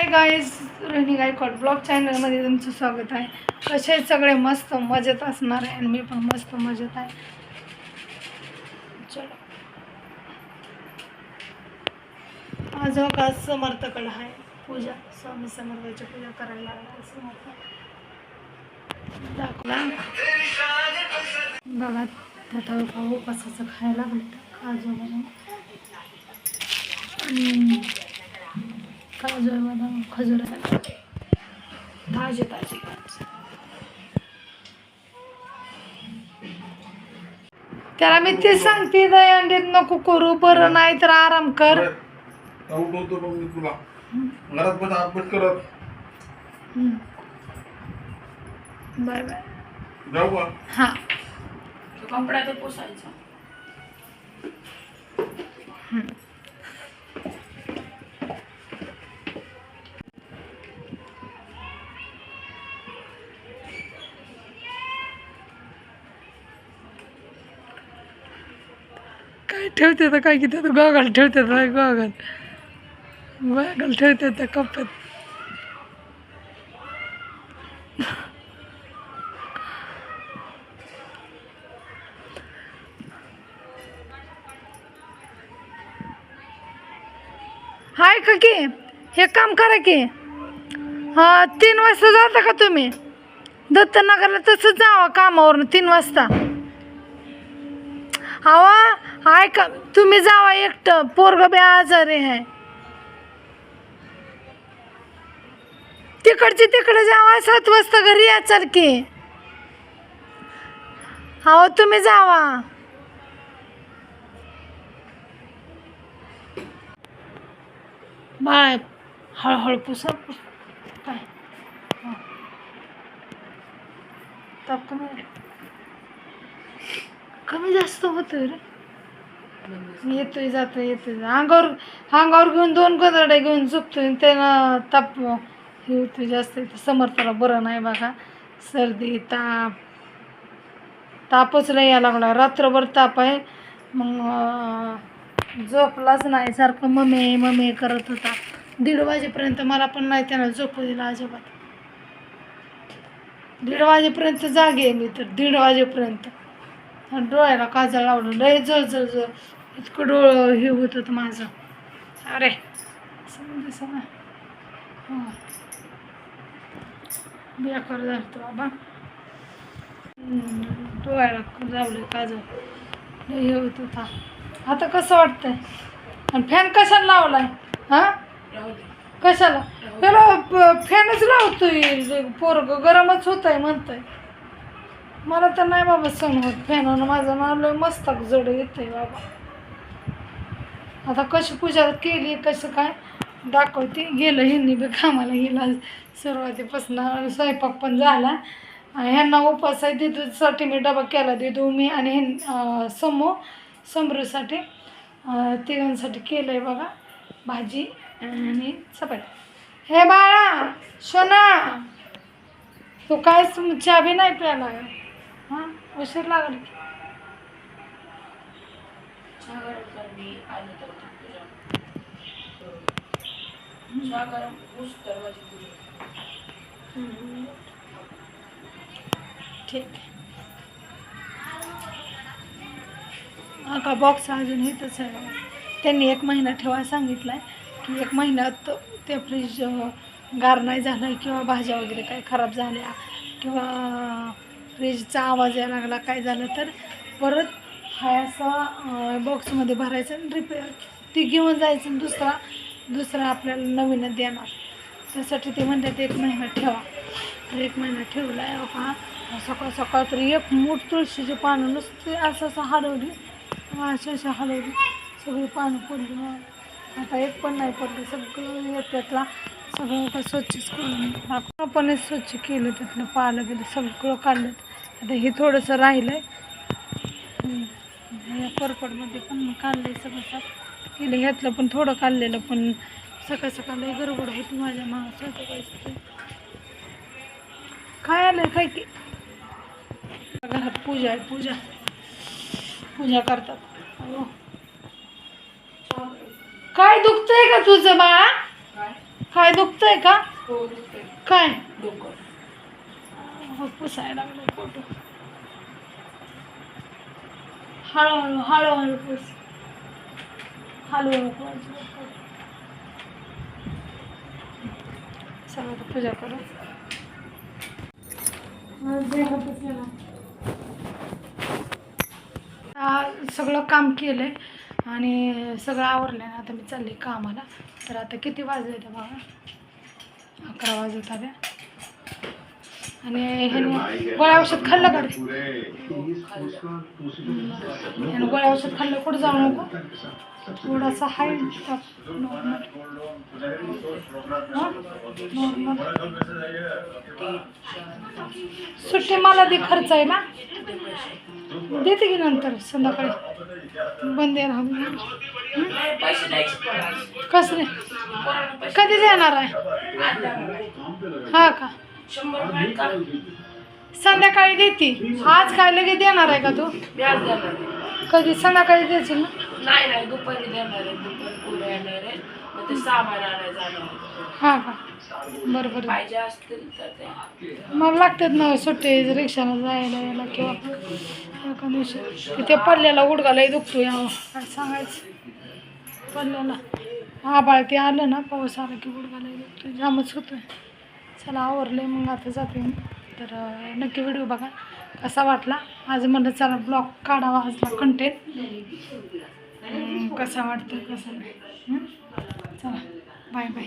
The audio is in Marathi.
Hi guys Rohini Gaikwad blog चॅनलमध्ये तुमचं स्वागत आहे. कसे सगळे? मस्त मजेत असणार आहे आणि मी पण मस्त मजेत आहे. चलो. आज हो का समर्थकडं आहे. पूजा स्वामी समर्थाची पूजा करायला लागला समर्थ. दाखवला बघा त्याचा हो उपासाचं खायला भेटतं. आजोबा आणि काजू आहे बदाम खजूर ताजे ताजे त्याला मी ते सांगते दयांडीत नको करू बरं नाही तर आराम कर. उठवतो मग मी तुला. घरात पण अभ्यास करत. बाय बाय जाऊ का हां. कपडा ते पुसायचा. काय ठेवते तर काय किती गॉगल ठेवते तर गॉगल. गॉगल ठेवते तर कप्प्यात हाय का की हे काम करा की. हा तीन वाजता जाता का तुम्ही? दत्तनगरला तसंच जावा कामावरून तीन वाजता. हवा ऐका तुम्ही जावा एकटं. पोरग बे आजारी आहे. तिकडची तिकडे जावा. सात वाजता घरी यासारखी की. हो तुम्ही जावा. बाय. हळूहळू पुसा. पुस. काय ताप कमी कमी जास्त होतं रे. येतोय जातोय येतोय. जा- अंगावर अंगावर घेऊन दोन गदड्या घेऊन झोपतोय त्यानं ताप हे होतोय जास्त. इथं समर्थाला बरं नाही बघा. सर्दी ताप. तापच लय यायला लागला. रात्रभर ताप आहे. मग झोपलाच नाही. सारखं मम्मी मम्मी करत होता. दीड वाजेपर्यंत मला पण नाही त्यानं झोपू दिला अजिबात. दीड वाजेपर्यंत जागे आहे मी तर. दीड वाजेपर्यंत. डोळ्याला काजळ लावलं. लय जळ जळ जळ इतकं डोळं हे होत होतं माझं. अरे समज दिसं ना हो. बेकार झालं बाबा. डोळ्याला जावलं काजळ. हे होत होता. आता कसं वाटतंय? आणि फॅन कशाला लावलाय? हा? कशाला? त्याला फॅनच लावतोय. पोरग गरमच होत आहे म्हणतंय. मला तर नाही बाबा सण होत फॅननं माझं. नाव मस्तक जड येतंय बाबा. आता कशी पूजा केली कसं काय दाखवते गेलं ह्यांनी बी कामाला गेला सुरुवातीपासून स्वयंपाक पण झाला. ह्यांना उपास आहे दिदूसाठी मी डबा केला देतो मी आणि ह्यां समो समरूसाठी. तिघांसाठी केलं आहे बघा भाजी आणि चपाती. हे बाळा सोना तू काय चहा बी नाही प्यायला? हां उशीर लागला. चहा गरम कर तर पूजा. चहा गरम ऊस तर माझी ठीक हा का बॉक्स अजून इथंच आहे. त्यांनी एक महिना ठेवा सांगितलं आहे की एक महिन्यात ते फ्रीज गार नाही झालं किंवा भाज्या वगैरे काय खराब झाल्या किंवा फ्रीजचा आवाज यायला लागला काय झालं तर परत हा असा बॉक्समध्ये भरायचं आणि रिपेअर ती घेऊन जायचं आणि दुसरा दुसरा आपल्याला नवीनच देणार. त्यासाठी ते म्हणतात एक महिना ठेवा. तर एक महिना ठेवला आहे का सकाळ सकाळ तर एक मूठ तुळशीची पानं नुसते असं असं हलवली. अशा अशा हलवली. सगळी पानं पडली आता एक पण नाही पडलं. सगळं येत्यातला सगळं का स्वच्छच करून पूर्णपणे स्वच्छ केलं त्यातलं पालं गेलं सगळं काढलं. आता हे थोडंसं राहिलं आहे या कोरपडमध्ये पण काढलं आहे सगळं साफ केलं. ह्यातलं पण थोडं काढलेलं पण सकाळ सकाळ लई गडबड होती माझ्या पैसे काय आलं काय की घरात पूजा आहे पूजा. पूजा करतात. काय दुखतंय का तुझं बाळा? काय? दुखतंय का? हो काय? पुसायला लागलं पोट. हळूहळू हळूहळू पुस हळूहळू पुस. चला पूजा करू. आ, सगळं काम केलं आहे आणि सगळं आवरलं ना आता मी चालले कामाला. तर आता किती वाजले ते बघा? अकरा वाजत आल्या आणि ह्याने गोळ्या औषध खाल्लं का ह्याने गोळ्या औषध खाल्लं कुठं जाऊ नको. थोडासा हाय सुट्टी मला दे खर्च आहे ना. देते की नंतर संध्याकाळी. बंद आहे राहून नाही, कसं कधी देणार आहे हां देणार आहे. हा का? शंभर का? संध्याकाळी देते. आज काय लगेच देणार आहे का तू? व्याज देणार आहे. कधी? संध्याकाळी द्यायची ना? नाही नाही दुपारी देणार आहे. दुपारी पोरं येणार आहे. मग ते सामान आणायला जाणार आहे. हा का बरं बरं पाहिजे असतील तर ते. मला लागतात ना सुट्टे रिक्षाला जायला यायला किंवा एका दिवशी. तिथे पडलेला उडगालाही दुखतो यावं काय सांगायचं? पडलेला. आबाळ ते आलं ना पाऊस आला की उडगालाही दुखतो जामच होतोय. चला आवरले मग आता जाते मी. तर नक्की व्हिडिओ बघा कसा वाटला. आज म्हणलं चला ब्लॉग काढावा आजला कंटेंट कसा वाटतं कसं नाही. चला बाय बाय